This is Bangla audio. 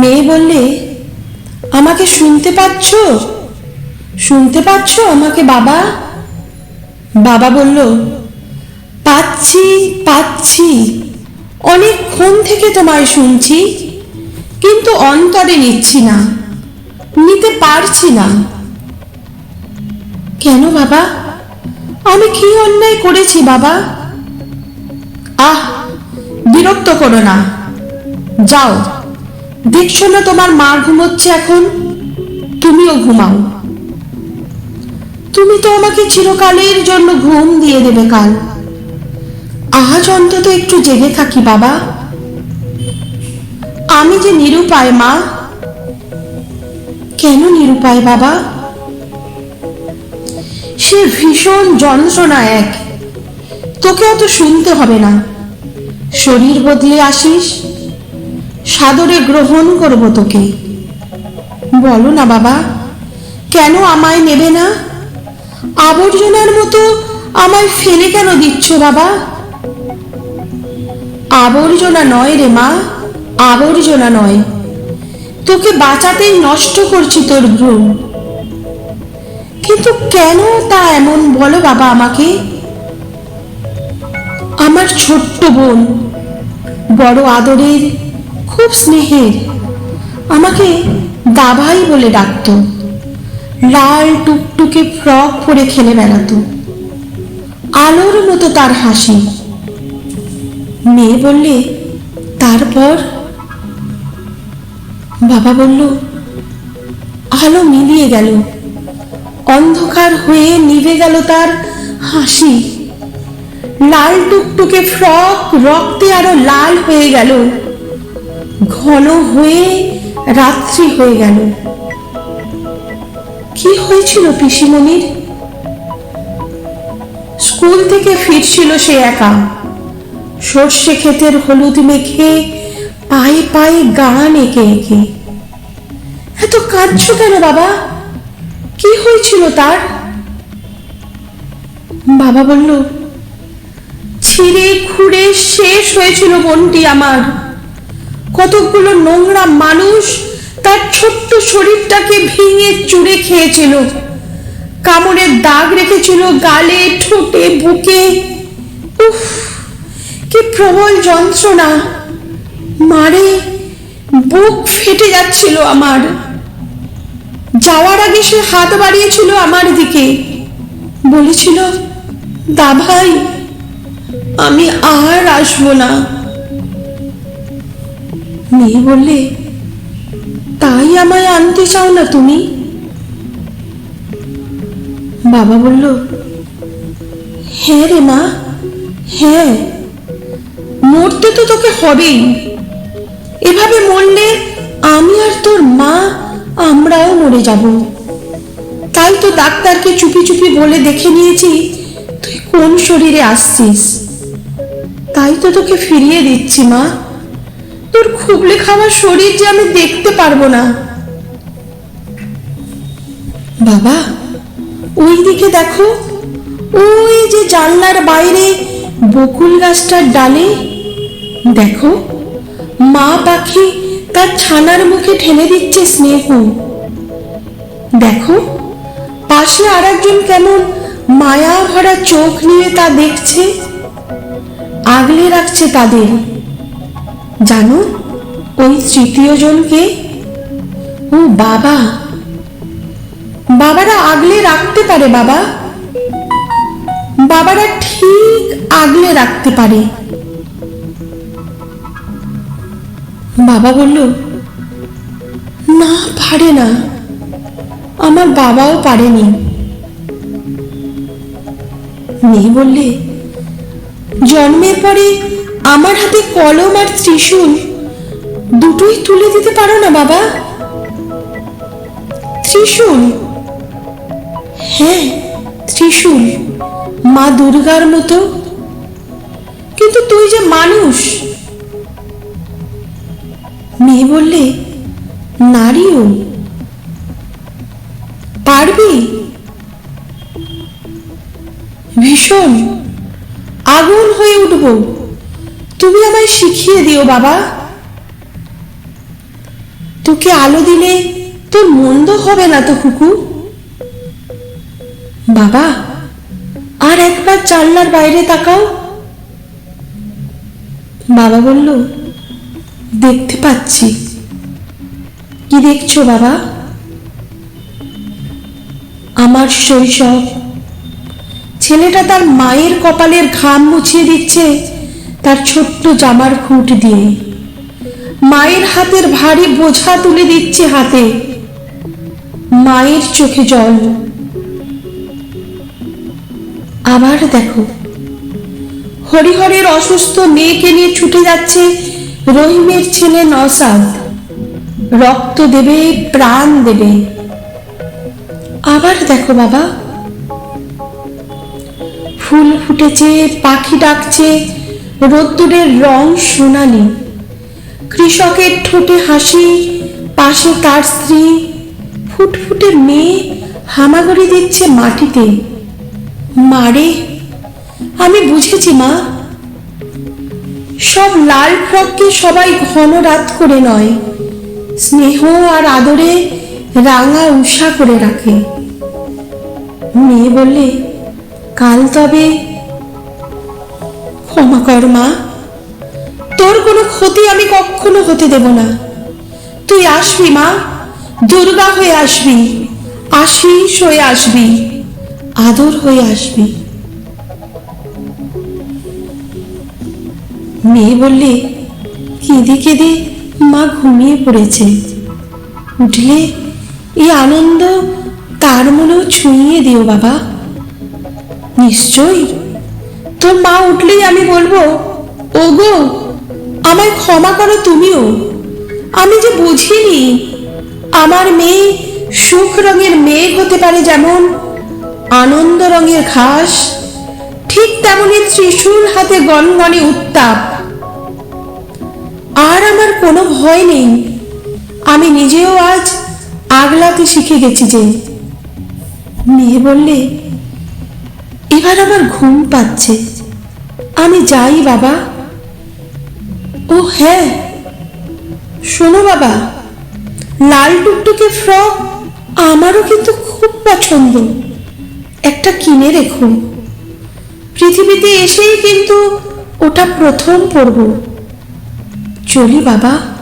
মেয়ে বললে, আমাকে শুনতে পাচ্ছ? শুনতে পাচ্ছ আমাকে বাবা? বাবা বলল, পাচ্ছি পাচ্ছি। অনেকক্ষণ থেকে তোমায় শুনছি, কিন্তু অন্তরে নিচ্ছি না, নিতে পারছি না। কেন বাবা? আমি কি অন্যায় করেছি বাবা? আহ, বিরক্ত করো না। যাও। দেখছ না তোমার মা ঘুমোচ্ছে এখন? তুমিও ঘুমাও। তুমি তো আমাকে চিরকালের জন্য ঘুম দিয়ে দেবে কাল। আজ অন্তত একটু জেগে থাকি, বাবা। আমি যে নিরুপায়, মা। কেন নিরুপায়, বাবা? সে ভীষণ যন্ত্রণা এক। তোকে অত শুনতে হবে না। শরীর বদলে আসিস সাদরে গ্রহণ করব তোকে। বলো না বাবা, কেন আমায় নেবে না? আবর্জনার মতো আমায় ফেলে কেন দিচ্ছ বাবা? আবর্জনা নয় রে মা, আবর্জনা নয়। তোকে বাঁচাতেই নষ্ট করছি তোর ভ্রূণ। কিন্তু কেন তা এমন বলো বাবা আমাকে? আমার ছোট্ট বোন, বড় আদরের খুব স্নেহের আমাকে দাভাই বলে ডাকতো। লাল টুকটুকে ফ্রক পরে খেলে বেড়াতো। আলোর মতো তার হাসি। মেয়ে বললে, তারপর? বাবা বলল, আলো মিলিয়ে গেল। অন্ধকার হয়ে নিভে গেল তার হাসি। লাল টুকটুকে ফ্রক, রক্তে আরও লাল হয়ে গেল। ঘন হয়ে রাত্রি হয়ে গেল। কি হয়েছিল পিসিমণির? স্কুল থেকে ফিরছিল সে একা। সর্ষে ক্ষেতের হলুদ মেখে পায়ে পায়ে গান এঁকে এঁকে। এত কাঁদছো কেন বাবা? কি হয়েছিল তার? বাবা বলল, ছিঁড়ে খুঁড়ে শেষ হয়েছিল বোনটি আমার। কতগুলো নোংরা মানুষ তার ছোট্ট শরীরটাকে ভেঙে চুড়ে খেয়েছিল। কামড়ের দাগ রেখেছিল গালে, ঠোঁটে, বুকে। উফ, কি প্রবল যন্ত্রণা। মারে, বুক ফেটে যাচ্ছিল আমার। যাওয়ার আগে সে হাত বাড়িয়েছিল আমার দিকে। বলেছিল দা ভাই আমি আর আসব না। মেয়ে বললে, তাই আমায় আনতে চাও না তুমি? বাবা বলল হ্যাঁ রে মা হ্যাঁ মরতে তো তোকে হবেই। এভাবে মরলে আমি আর তোর মা, আমরাও মরে যাব। তাই তো ডাক্তারকে চুপি চুপি বলে দেখে নিয়েছি, তুই কোন শরীরে আসছিস? তাই তো তোকে ফিরিয়ে দিচ্ছি মা। তোর খুবলে খাওয়া শরীর যে আমি দেখতে পারব না। বাবা ওই দিকে দেখো, ওই যে জানলার বাইরে বকুল গাছটার ডালে, দেখো, মা পাখি তার ছানার মুখে ঠেলে দিচ্ছে স্নেহ। দেখো, পাশে আর একজন কেমন মায়া ভরা চোখ নিয়ে তা দেখছে, আগলে রাখছে তাদের। জানো, ওই তৃতীয় জনকে ও বাবা। বাবারা আগলে রাখতে পারে, বাবা। বাবারা ঠিক আগলে রাখতে পারে। বাবা বলল, না, পারে না। আমার বাবাও পারেনি। মেয়ে বললে, জন্মের পরে আমার হাতে কলম আর ত্রিশূল। দুটোই তুলে দিতে পারো না, বাবা। ত্রিশূল। হ্যাঁ ত্রিশূল। মা দুর্গার মতো। কিন্তু তুই যে মানুষ। মেয়ে বললে, নারীও। পারবি? ভীষণ। আগুন হয়ে উঠব। তুমি আমায় শিখিয়ে দিও, বাবা। তোকে আলো দিলে তোর মন্দ হবে না তো কুকু বাবা, আর একবার জানলার বাইরে তাকাও। বাবা বলল, দেখতে পাচ্ছি। কি দেখছ, বাবা? আমার শৈশব। ছেলেটা তার মায়ের কপালের ঘাম মুছিয়ে দিচ্ছে। তার ছোট্ট জামার খুঁট দিয়ে। মায়ের হাতের ভারী বোঝা তুলে দিচ্ছে হাতে। মায়ের চোখে জল। আবার দেখো, হরিহরের অসুস্থ মেয়েকে নিয়ে ছুটে যাচ্ছে রহিমের ছেলে নসাদ রক্ত দেবে, প্রাণ দেবে। আবার দেখো বাবা, ফুল ফুটেছে, পাখি ডাকছে রোদ্দুরের রং সোনালি। কৃষকের ঠোঁটে হাসি, পাশে তার স্ত্রী। ফুটফুটে মেয়ে হামাগুড়ি দিচ্ছে মাটিতে। মারে, আমি বুঝেছি মা। সব লাল ফ্রককে সবাই ঘন রাত করে নয়। স্নেহ আর আদরে রাঙা উষা করে রাখে। মেয়ে বললে, কাল তবে ক্ষমা কর, মা। তোর কোনো ক্ষতি আমি কখনো হতে দেব না। তুই আসবি, মা। দুর্গা হয়ে আসবি। আশিস হয়ে আসবি। আদর হয়ে আসবি। মেয়ে বললে, কেঁদে কেঁদে মা ঘুমিয়ে পড়েছে। উঠলে এই আনন্দ তার মনেও ছুঁইয়ে দিও বাবা। নিশ্চয়ই তোর মা উঠলেই আমি বলব, ওগো, আমায় ক্ষমা করো তুমিও। আমি যে বুঝিনি, আমার মেয়ে সুখ রঙের মেঘ হতে পারে যেমন আনন্দ রঙের ঘাস, ঠিক তেমনি ত্রিশূল হাতে গনগনে উত্তাপ। আর আমার কোনো ভয় নেই। আমি নিজেও আজ আগলাতে শিখে গেছি যে, মেয়ে বললে এবার আমার ঘুম পাচ্ছে। আমি যাই বাবা। ও হ্যাঁ। শোনো বাবা, লাল টুকটুকে ফ্রক আমারও কিন্তু খুব পছন্দ। একটা কিনে রেখো। পৃথিবীতে এসেই কিন্তু ওটা প্রথম পরব। চলি বাবা।